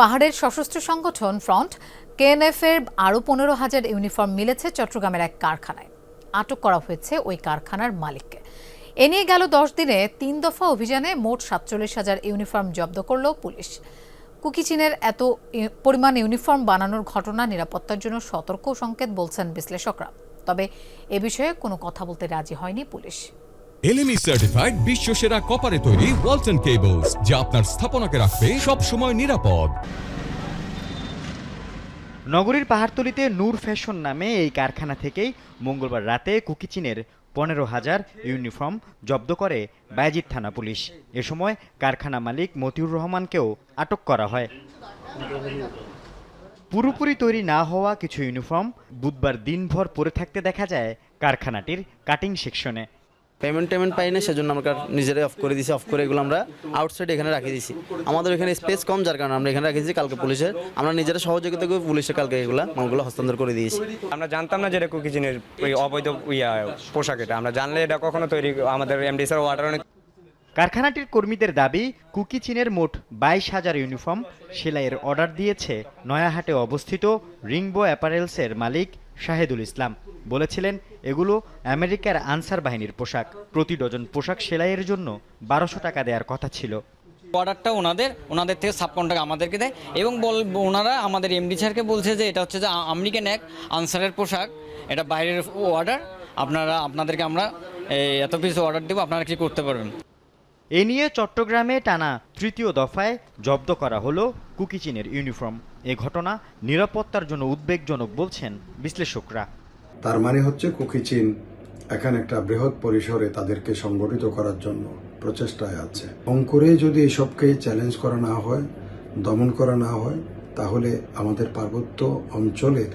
পাহাড়ের সশস্ত্র সংগঠন ফ্রন্ট কেএনএফ এর আরও পনেরো হাজার ইউনিফর্ম মিলেছে চট্টগ্রামের এক কারখানায়। আটক করা হয়েছে ওই কারখানার মালিককে। এ নিয়ে গেল দশ দিনে তিন দফা অভিযানে মোট সাতচল্লিশ হাজার ইউনিফর্ম জব্দ করল পুলিশ। কুকিচিনের এত পরিমাণ ইউনিফর্ম বানানোর ঘটনা নিরাপত্তার জন্য সতর্ক সংকেত বলছেন বিশ্লেষকরা। তবে এ বিষয়ে কোনো কথা বলতে রাজি হয়নি পুলিশ। এলএমই সার্টিফাইড বিশ্ব সেরা কপারে তৈরি ওয়ালটন কেবলস যা আপনার স্থাপনাকে রাখবে সব সময় নিরাপদ। নগরীর পাহাড়তলিতে নূর ফ্যাশন নামে এই কারখানা থেকেই মঙ্গলবার রাতে কুকিচিনের পনেরো হাজার ইউনিফর্ম জব্দ করে বায়াজিৎ থানা পুলিশ। এ সময় কারখানা মালিক মতিউর রহমানকেও আটক করা হয়। পুরোপুরি তৈরি না হওয়া কিছু ইউনিফর্ম বুধবার দিনভর পরে থাকতে দেখা যায় কারখানাটির কাটিং সেকশনে। পেমেন্ট টেমেন্ট পাই না সেজন্য আমরা নিজেরাই অফ করে দিছি অফ করে এগুলো আমরা আউটসাইড এখানে রাখি দিছি। আমাদের এখানে স্পেস কম যার কারণে আমরা এখানে রাখি দিয়েছি কালকে পুলিশের। আমরা নিজেরা সহযোগিতা করে পুলিশের কালকে এগুলো মালগুলো হস্তান্তর করে দিয়েছি। আমরা জানতাম না যে এটা কুকিচিনের ওই অবৈধ ইয়া পোশাক এটা। আমরা জানলে এটা কখনো তৈরি আমাদের এমডি স্যার অর্ডার অনেক কারখানাটির কর্মীদের দাবি কুকি চীনের মোট বাইশ হাজার ইউনিফর্ম সেলাইয়ের অর্ডার দিয়েছে নয়াহাটে অবস্থিত রিংবো অ্যাপারেলসের মালিক শাহেদুল ইসলাম। বলেছিলেন এগুলো আমেরিকার আনসার বাহিনীর পোশাক। প্রতি ডজন পোশাক সেলাইয়ের জন্য বারোশো টাকা দেওয়ার কথা ছিল। অর্ডারটা ওনাদের ওনাদের থেকে ছাপ্পান্ন টাকা আমাদেরকে দেয় এবং বল ওনারা আমাদের এমডি স্যারকে বলছে যে এটা হচ্ছে যে আমেরিকান এক আনসারের পোশাক। এটা বাইরের অর্ডার আপনারা আপনাদেরকে আমরা এত পিস অর্ডার দেবো আপনারা কি করতে পারবেন? এ নিয়ে চট্টগ্রামে টানা তৃতীয় দফায় জব্দ করা হলো কুকিচিনের ইউনিফর্ম। এ ঘটনা নিরাপত্তার জন্য উদ্বেগজনক বলছেন বিশ্লেষকরা। তার মানে হচ্ছে কুকি চীন এখানে একটা বৃহৎ পরিসরে তাদেরকে সংগঠিত করার জন্য প্রচেষ্টায় আছে। অঙ্কুরে যদি এসবকে চ্যালেঞ্জ করা না হয়, দমন করা না হয়, তাহলে আমাদের পার্বত্য অঞ্চলের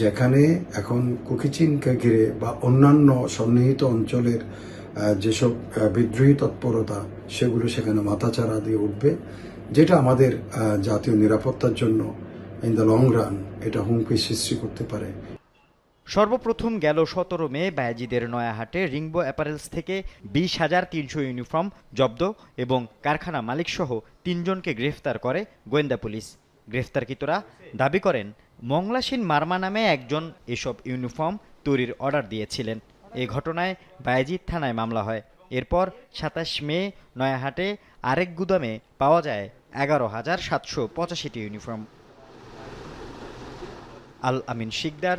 যেখানে এখন কুকিচিনকে ঘিরে বা অন্যান্য সন্নিহিত অঞ্চলের যেসব বিদ্রোহী তৎপরতা, সেগুলো সেখানে মাথাচাড়া দিয়ে উঠবে, যেটা আমাদের জাতীয় নিরাপত্তার জন্য ইন দ্য লং রান এটা হুমকি সৃষ্টি করতে পারে। সর্বপ্রথম গেল সতেরো মে বায়াজিদের নয়াহাটে রিংবো অ্যাপারেলস থেকে বিশ হাজার তিনশো ইউনিফর্ম জব্দ এবং কারখানা মালিকসহ তিনজনকে গ্রেফতার করে গোয়েন্দা পুলিশ। গ্রেফতারকৃতরা দাবি করেন, মংলাসীন মার্মা নামে একজন এসব ইউনিফর্ম তৈরির অর্ডার দিয়েছিলেন। এ ঘটনায় বায়াজিদ থানায় মামলা হয়। এরপর সাতাশ মে নয়াহাটে আরেক গুদামে পাওয়া যায় এগারো হাজার সাতশো পঁচাশিটি ইউনিফর্ম। আল আমিন শিকদার